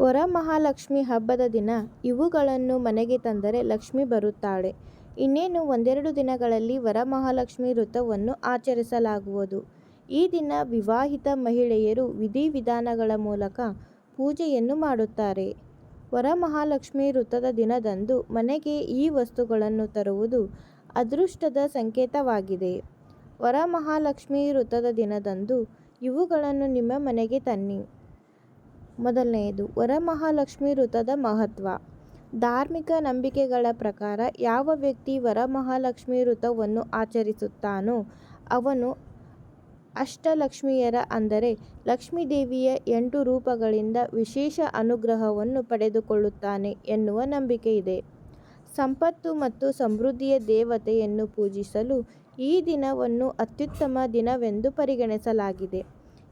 ವರಮಹಾಲಕ್ಷ್ಮಿ ಹಬ್ಬದ ದಿನ ಇವುಗಳನ್ನು ಮನೆಗೆ ತಂದರೆ ಲಕ್ಷ್ಮಿ ಬರುತ್ತಾಳೆ. ಇನ್ನೇನು ಒಂದೆರಡು ದಿನಗಳಲ್ಲಿ ವರಮಹಾಲಕ್ಷ್ಮಿ ವ್ರತವನ್ನು ಆಚರಿಸಲಾಗುವುದು. ಈ ದಿನ ವಿವಾಹಿತ ಮಹಿಳೆಯರು ವಿಧಿ-ವಿಧಾನಗಳ ಮೂಲಕ ಪೂಜೆಯನ್ನು ಮಾಡುತ್ತಾರೆ. ವರಮಹಾಲಕ್ಷ್ಮಿ ವೃತ್ತದ ದಿನದಂದು ಮನೆಗೆ ಈ ವಸ್ತುಗಳನ್ನು ತರುವುದು ಅದೃಷ್ಟದ ಸಂಕೇತವಾಗಿದೆ. ವರಮಹಾಲಕ್ಷ್ಮಿ ವೃತ್ತದ ದಿನದಂದು ಇವುಗಳನ್ನು ನಿಮ್ಮ ಮನೆಗೆ ತನ್ನಿ. ಮೊದಲನೆಯದು, ವರಮಹಾಲಕ್ಷ್ಮಿ ವೃತದ ಮಹತ್ವ. ಧಾರ್ಮಿಕ ನಂಬಿಕೆಗಳ ಪ್ರಕಾರ ಯಾವ ವ್ಯಕ್ತಿ ವರಮಹಾಲಕ್ಷ್ಮಿ ವೃತವನ್ನು ಆಚರಿಸುತ್ತಾನೋ ಅವನು ಅಷ್ಟಲಕ್ಷ್ಮಿಯರ ಅಂದರೆ ಲಕ್ಷ್ಮೀದೇವಿಯ ಎಂಟು ರೂಪಗಳಿಂದ ವಿಶೇಷ ಅನುಗ್ರಹವನ್ನು ಪಡೆದುಕೊಳ್ಳುತ್ತಾನೆ ಎನ್ನುವ ನಂಬಿಕೆ ಇದೆ ಸಂಪತ್ತು ಮತ್ತು ಸಮೃದ್ಧಿಯ ದೇವತೆಯನ್ನು ಪೂಜಿಸಲು ಈ ದಿನವನ್ನು ಅತ್ಯುತ್ತಮ ದಿನವೆಂದು ಪರಿಗಣಿಸಲಾಗಿದೆ.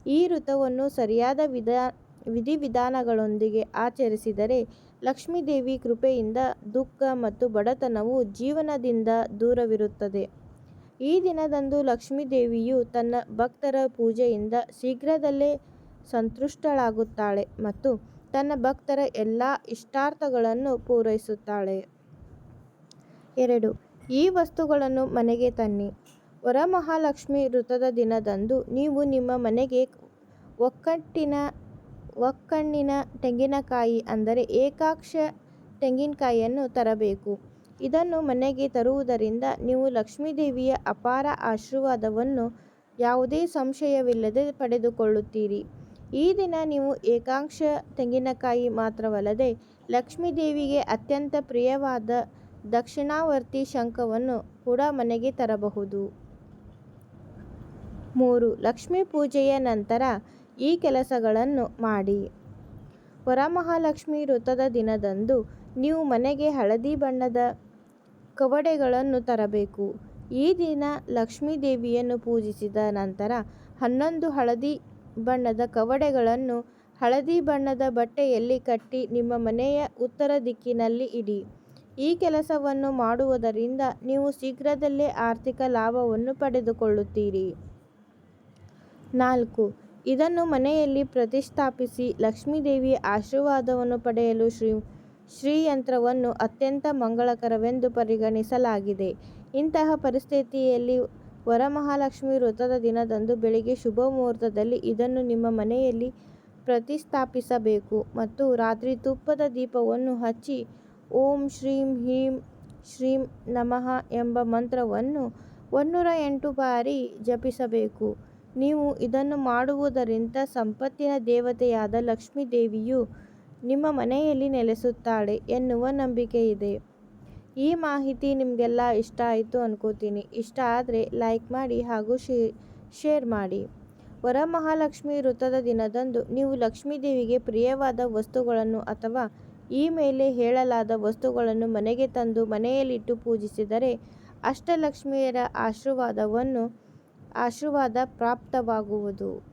ಈ ವೃತವನ್ನು ಸರಿಯಾದ ವಿಧಿ-ವಿಧಾನಗಳೊಂದಿಗೆ ಆಚರಿಸಿದರೆ ಲಕ್ಷ್ಮೀದೇವಿ ಕೃಪೆಯಿಂದ ದುಃಖ ಮತ್ತು ಬಡತನವು ಜೀವನದಿಂದ ದೂರವಿರುತ್ತದೆ. ಈ ದಿನದಂದು ಲಕ್ಷ್ಮೀದೇವಿಯು ತನ್ನ ಭಕ್ತರ ಪೂಜೆಯಿಂದ ಶೀಘ್ರದಲ್ಲೇ ಸಂತುಷ್ಟಳಾಗುತ್ತಾಳೆ ಮತ್ತು ತನ್ನ ಭಕ್ತರ ಎಲ್ಲಾ ಇಷ್ಟಾರ್ಥಗಳನ್ನು ಪೂರೈಸುತ್ತಾಳೆ. ಎರಡು. ಈ ವಸ್ತುಗಳನ್ನು ಮನೆಗೆ ತನ್ನಿ. ವರಮಹಾಲಕ್ಷ್ಮಿ ವೃತದ ದಿನದಂದು ನೀವು ನಿಮ್ಮ ಮನೆಗೆ ಒಕ್ಕಣ್ಣಿನ ತೆಂಗಿನಕಾಯಿ ಅಂದರೆ ಏಕಾಕ್ಷ ತೆಂಗಿನಕಾಯಿಯನ್ನು ತರಬೇಕು. ಇದನ್ನು ಮನೆಗೆ ತರುವುದರಿಂದ ನೀವು ಲಕ್ಷ್ಮೀದೇವಿಯ ಅಪಾರ ಆಶೀರ್ವಾದವನ್ನು ಯಾವುದೇ ಸಂಶಯವಿಲ್ಲದೆ ಪಡೆದುಕೊಳ್ಳುತ್ತೀರಿ. ಈ ದಿನ ನೀವು ಏಕಾಕ್ಷ ತೆಂಗಿನಕಾಯಿ ಮಾತ್ರವಲ್ಲದೆ ಲಕ್ಷ್ಮೀದೇವಿಗೆ ಅತ್ಯಂತ ಪ್ರಿಯವಾದ ದಕ್ಷಿಣಾವರ್ತಿ ಶಂಖವನ್ನು ಕೂಡ ಮನೆಗೆ ತರಬಹುದು. ಮೂರು. ಲಕ್ಷ್ಮೀ ಪೂಜೆಯ ನಂತರ ಈ ಕೆಲಸಗಳನ್ನು ಮಾಡಿ. ವರಮಹಾಲಕ್ಷ್ಮಿ ವ್ರತದ ದಿನದಂದು ನೀವು ಮನೆಗೆ ಹಳದಿ ಬಣ್ಣದ ಕವಡೆಗಳನ್ನು ತರಬೇಕು. ಈ ದಿನ ಲಕ್ಷ್ಮೀ ದೇವಿಯನ್ನು ಪೂಜಿಸಿದ ನಂತರ ಹನ್ನೊಂದು ಹಳದಿ ಬಣ್ಣದ ಕವಡೆಗಳನ್ನು ಹಳದಿ ಬಣ್ಣದ ಬಟ್ಟೆಯಲ್ಲಿ ಕಟ್ಟಿ ನಿಮ್ಮ ಮನೆಯ ಉತ್ತರ ದಿಕ್ಕಿನಲ್ಲಿ ಇಡಿ. ಈ ಕೆಲಸವನ್ನು ಮಾಡುವುದರಿಂದ ನೀವು ಶೀಘ್ರದಲ್ಲೇ ಆರ್ಥಿಕ ಲಾಭವನ್ನು ಪಡೆದುಕೊಳ್ಳುತ್ತೀರಿ. ನಾಲ್ಕು. ಇದನ್ನು ಮನೆಯಲ್ಲಿ ಪ್ರತಿಷ್ಠಾಪಿಸಿ ಲಕ್ಷ್ಮೀದೇವಿಯ ಆಶೀರ್ವಾದವನ್ನು ಪಡೆಯಲು ಶ್ರೀ ಶ್ರೀಯಂತ್ರವನ್ನು ಅತ್ಯಂತ ಮಂಗಳಕರವೆಂದು ಪರಿಗಣಿಸಲಾಗಿದೆ. ಇಂತಹ ಪರಿಸ್ಥಿತಿಯಲ್ಲಿ ವರಮಹಾಲಕ್ಷ್ಮಿ ವ್ರತದ ದಿನದಂದು ಬೆಳಿಗ್ಗೆ ಶುಭ ಮುಹೂರ್ತದಲ್ಲಿ ಇದನ್ನು ನಿಮ್ಮ ಮನೆಯಲ್ಲಿ ಪ್ರತಿಷ್ಠಾಪಿಸಬೇಕು ಮತ್ತು ರಾತ್ರಿ ತುಪ್ಪದ ದೀಪವನ್ನು ಹಚ್ಚಿ ಓಂ ಶ್ರೀಂ ಹೀಂ ಶ್ರೀಂ ನಮಃ ಎಂಬ ಮಂತ್ರವನ್ನು ಒನ್ನೂರ ಎಂಟು ಬಾರಿ ಜಪಿಸಬೇಕು. ನೀವು ಇದನ್ನು ಮಾಡುವುದರಿಂದ ಸಂಪತ್ತಿನ ದೇವತೆಯಾದ ಲಕ್ಷ್ಮೀದೇವಿಯು ನಿಮ್ಮ ಮನೆಯಲ್ಲಿ ನೆಲೆಸುತ್ತಾಳೆ ಎನ್ನುವ ನಂಬಿಕೆ ಇದೆ ಈ ಮಾಹಿತಿ ನಿಮಗೆಲ್ಲ ಇಷ್ಟ ಆಯಿತು ಅನ್ಕೋತೀನಿ. ಇಷ್ಟ ಆದರೆ ಲೈಕ್ ಮಾಡಿ ಹಾಗೂ ಶೇರ್ ಮಾಡಿ. ವರಮಹಾಲಕ್ಷ್ಮಿ ವೃತ್ತದ ದಿನದಂದು ನೀವು ಲಕ್ಷ್ಮೀದೇವಿಗೆ ಪ್ರಿಯವಾದ ವಸ್ತುಗಳನ್ನು ಅಥವಾ ಈ ಮೇಲೆ ಹೇಳಲಾದ ವಸ್ತುಗಳನ್ನು ಮನೆಗೆ ತಂದು ಮನೆಯಲ್ಲಿಟ್ಟು ಪೂಜಿಸಿದರೆ ಅಷ್ಟಲಕ್ಷ್ಮಿಯರ ಆಶೀರ್ವಾದ ಪ್ರಾಪ್ತವಾಗುವುದು.